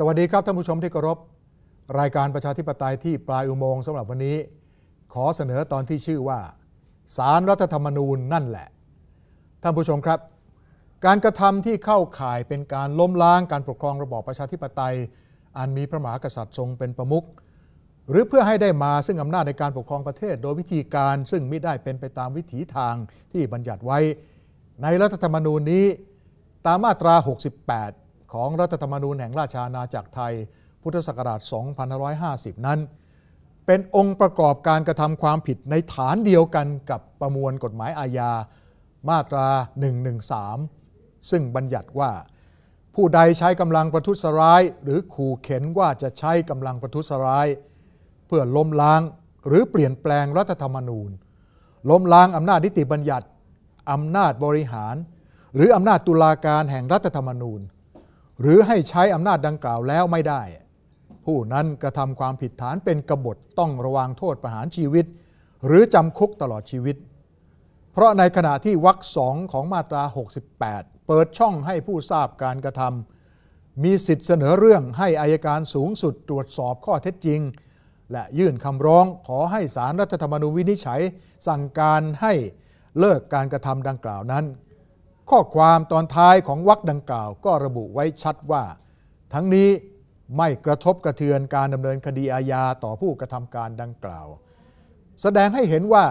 สวัสดีครับท่านผู้ชมที่เคารพรายการประชาธิปไตยที่ปลายอุโมงค์สำหรับวันนี้ ขอเสนอตอนที่ชื่อว่าสารรัฐธรรมนูญนั่นแหละ ท่านผู้ชมครับ การกระทำที่เข้าข่ายเป็นการล้มล้างการปกครองระบอบประชาธิปไตย อันมีพระมหากษัตริย์ทรงเป็นประมุขหรือเพื่อให้ได้มาซึ่งอำนาจในการปกครองประเทศ โดยวิธีการซึ่งมิได้เป็นไปตามวิถีทางที่บัญญัติไว้ ในรัฐธรรมนูญนี้ตามมาตรา 68 ของรัฐธรรมนูญแห่งราชอาณาจักรไทย พุทธศักราช 2550 นั้น เป็นองค์ประกอบการกระทำความผิดในฐานเดียวกันกับประมวลกฎหมายอาญามาตรา 113 ซึ่งบัญญัติว่า ผู้ใดใช้กำลังประทุษร้าย หรือขู่เข็นว่าจะใช้กำลังประทุษร้าย เพื่อล้มล้างหรือเปลี่ยนแปลงรัฐธรรมนูญ ล้มล้างอำนาจนิติบัญญัติอำนาจบริหาร หรืออำนาจตุลาการแห่งรัฐธรรมนูญ หรือให้ใช้อำนาจดังกล่าวแล้วไม่ได้ ผู้นั้นกระทำความผิดฐานเป็นกบฏต้องระวังโทษประหารชีวิต หรือจำคุกตลอดชีวิต เพราะในขณะที่วรรคสองของมาตรา 68 เปิดช่องให้ผู้ทราบการกระทำมีสิทธิเสนอเรื่องให้อายการสูงสุดตรวจสอบข้อเท็จจริง และยื่นคำร้องขอให้สารรัฐธรรมนูญวินิจฉัย สั่งการให้เลิกการกระทำดังกล่าวนั้น ข้อความตอนท้ายของวรรคดังกล่าวก็ระบุไว้ชัดว่า ทั้งนี้ไม่กระทบกระเทือนการดำเนินคดีอาญาต่อผู้กระทำการดังกล่าว แสดงให้เห็นว่า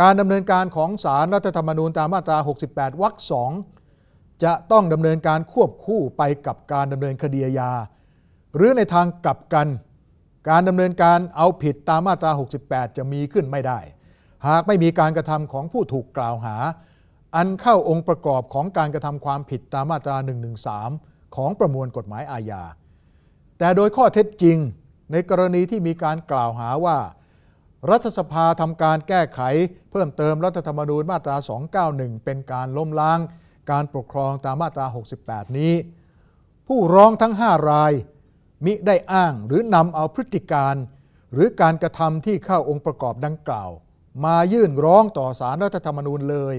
การดำเนินการของสารรัฐธรรมนูญตามมาตรา 68 วรรคสองจะต้องดำเนินการควบคู่ไปกับการดำเนินคดีอาญา หรือในทางกลับกัน การดำเนินการเอาผิดตามมาตรา 68 จะมีขึ้นไม่ได้ หากไม่มีการกระทำของผู้ถูกกล่าวหา อันเข้าองค์ประกอบของการกระทำความผิดตามมาตรา113 ของประมวลกฎหมายอาญา แต่โดยข้อเท็จจริงในกรณีที่มีการกล่าวหาว่า รัฐสภาทำการแก้ไข เพิ่มเติมรัฐธรรมนูญมาตรา 291 เป็นการล้มล้าง การปกครองตามมาตรา 68 นี้ ผู้ร้องทั้ง 5 ราย มิได้อ้างหรือนำเอาพฤติการ หรือการกระทำที่เข้าองค์ประกอบดังกล่าว มายื่นร้องต่อสารรัฐธรรมนูญเลย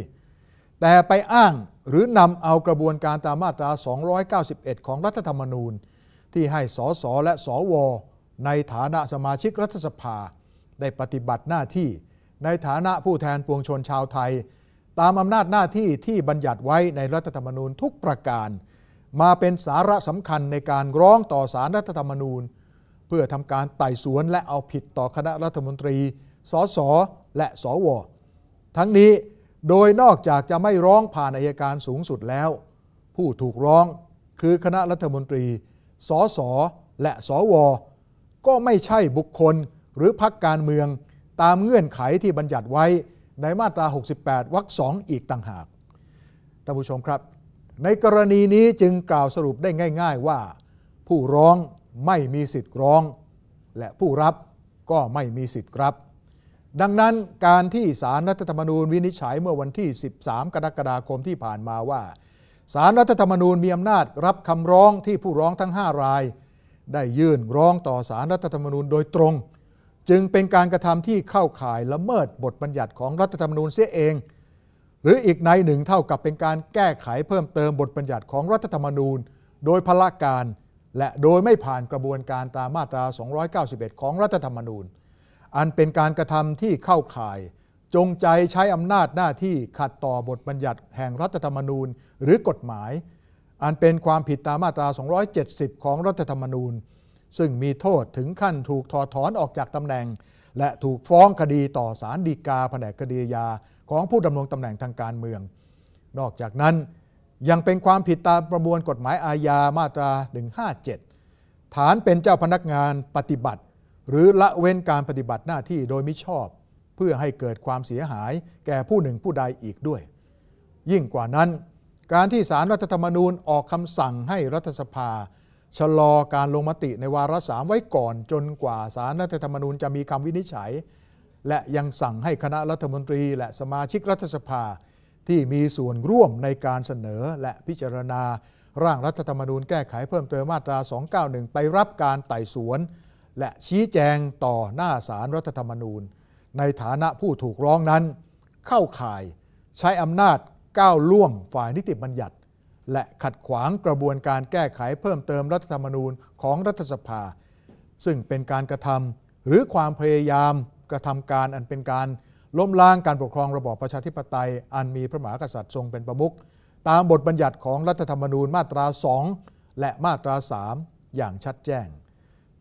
แต่ไปอ้างหรือนำเอากระบวนการตามมาตรา 291 ของรัฐธรรมนูญ ที่ให้สสและสว ในฐานะสมาชิกรัฐสภา ได้ปฏิบัติหน้าที่ ในฐานะผู้แทนปวงชนชาวไทย ตามอำนาจหน้าที่ที่บัญญัติไว้ในรัฐธรรมนูญทุกประการ มาเป็นสาระสำคัญในการร้องต่อสารรัฐธรรมนูญ เพื่อทำการไต่สวนและเอาผิดต่อคณะรัฐมนตรี สส และสว ทั้งนี้ โดยนอกจากจะไม่ร้องผ่านอายการสูงสุดแล้ว ผู้ถูกร้องคือคณะรัฐมนตรี สส และสว ก็ไม่ใช่บุคคลหรือพรรคการเมืองตามเงื่อนไขที่บัญญัติไว้ในมาตรา 68 วรรคสองอีกต่างหาก ท่านผู้ชมครับ ในกรณีนี้จึงกล่าวสรุปได้ง่าย ๆว่า ผู้ร้องไม่มีสิทธิ์ร้อง และผู้รับก็ไม่มีสิทธิ์รับ ดังนั้นการที่สารรัฐธรรมนูญวินิจฉัยเมื่อวันที่ 13 กรกฎาคมที่ผ่านมาว่า สารรัฐธรรมนูญมีอำนาจรับคำร้องที่ผู้ร้องทั้ง 5 ราย ได้ยื่นร้องต่อสารรัฐธรรมนูญโดยตรง จึงเป็นการกระทำที่เข้าข่ายละเมิดบทบัญญัติของรัฐธรรมนูญเสียเอง หรืออีกในหนึ่งเท่ากับเป็นการแก้ไขเพิ่มเติมบทบัญญัติของรัฐธรรมนูญ โดยพละการ และโดยไม่ผ่านกระบวนการตามมาตรา 291 ของรัฐธรรมนูญ อันเป็นการกระทำที่เข้าข่าย จงใจใช้อำนาจหน้าที่ขัดต่อบทบัญญัติแห่งรัฐธรรมนูญหรือกฎหมาย อันเป็นความผิดตามมาตรา 270 ของรัฐธรรมนูญ ซึ่งมีโทษถึงขั้นถูกถอดถอนออกจากตำแหน่ง และถูกฟ้องคดีต่อศาลฎีกาแผนกคดีอาของผู้ดำรงตำแหน่งทางการเมือง นอกจากนั้นยังเป็นความผิดตามประมวลกฎหมายอาญามาตรา 157 ฐานเป็นเจ้าพนักงานปฏิบัติ หรือละเว้นการปฏิบัติหน้าที่โดยมิชอบ เพื่อให้เกิดความเสียหายแก่ผู้หนึ่งผู้ใดอีกด้วย ยิ่งกว่านั้น การที่สารรัฐธรรมนูญออกคำสั่งให้รัฐสภา ชะลอการลงมติในวาระสามไว้ก่อนจนกว่าสารรัฐธรรมนูญจะมีคำวินิจฉัย และยังสั่งให้คณะรัฐมนตรีและสมาชิกรัฐสภาที่มีส่วนร่วมในการเสนอและพิจารณา ร่างรัฐธรรมนูญแก้ไขเพิ่มเติมมาตรา 291 ไปรับการไต่สวน และชี้แจงต่อหน้าสารรัฐธรรมนูญ ในฐานะผู้ถูกร้องนั้น เข้าข่ายใช้อำนาจก้าวล่วงฝ่ายนิติบัญญัติ และขัดขวางกระบวนการแก้ไขเพิ่มเติมรัฐธรรมนูญของรัฐสภา ซึ่งเป็นการกระทำหรือความพยายามกระทำการอันเป็นการล้มล้างการปกครองระบอบประชาธิปไตย อันมีพระมหากษัตริย์ทรงเป็นประมุขตามบทบัญญัติของรัฐธรรมนูญมาตรา 2 และมาตรา 3 อย่างชัดแจ้ง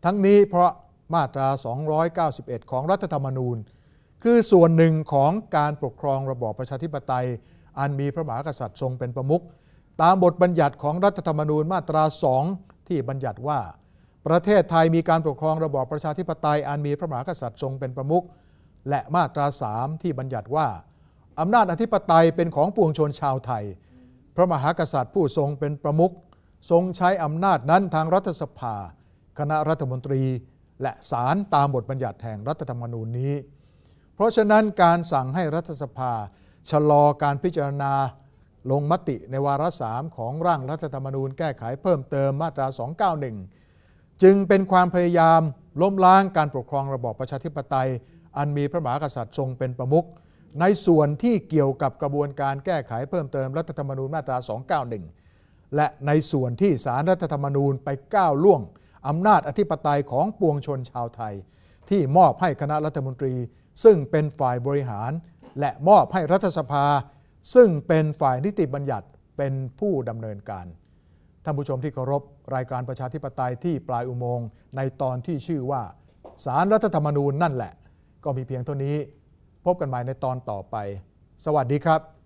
ทั้งนี้เพราะมาตรา 291 ของรัฐธรรมนูญ คือส่วนหนึ่งของการปกครองระบอบประชาธิปไตย อันมีพระมหากษัตริย์ทรงเป็นประมุขตามบทบัญญัติของรัฐธรรมนูญมาตรา 2 ที่บัญญัติว่า ประเทศไทยมีการปกครองระบอบประชาธิปไตย อันมีพระมหากษัตริย์ทรงเป็นประมุขและมาตรา 3 ที่บัญญัติว่าอำนาจอธิปไตยเป็นของปวงชนชาวไทย พระมหากษัตริย์ผู้ทรงเป็นประมุขทรงใช้อำนาจนั้นทางรัฐสภา คณะรัฐมนตรี และศาลตามบทบัญญัติแห่งรัฐธรรมนูญนี้ เพราะฉะนั้นการสั่งให้รัฐสภา ชะลอการพิจารณาลงมติในวาระสามของร่างรัฐธรรมนูญแก้ไขเพิ่มเติมมาตรา 291 จึงเป็นความพยายามล้มล้างการปกครองระบอบประชาธิปไตย อันมีพระมหากษัตริย์ทรงเป็นประมุขในส่วนที่เกี่ยวกับกระบวนการแก้ไขเพิ่มเติมรัฐธรรมนูญมาตรา 291 และในส่วนที่สารรัฐธรรมนูญไปก้าวล่วง อำนาจอธิปไตยของปวงชนชาวไทย ที่มอบให้คณะรัฐมนตรี ซึ่งเป็นฝ่ายบริหาร และมอบให้รัฐสภา ซึ่งเป็นฝ่ายนิติบัญญัติเป็นผู้ดำเนินการท่านผู้ชมที่เคารพรายการประชาธิปไตยที่ปลายอุโมงค์ในตอนที่ชื่อว่าสารรัฐธรรมนูญนั่นแหละ ก็มีเพียงเท่านี้ พบกันใหม่ในตอนต่อไป สวัสดีครับ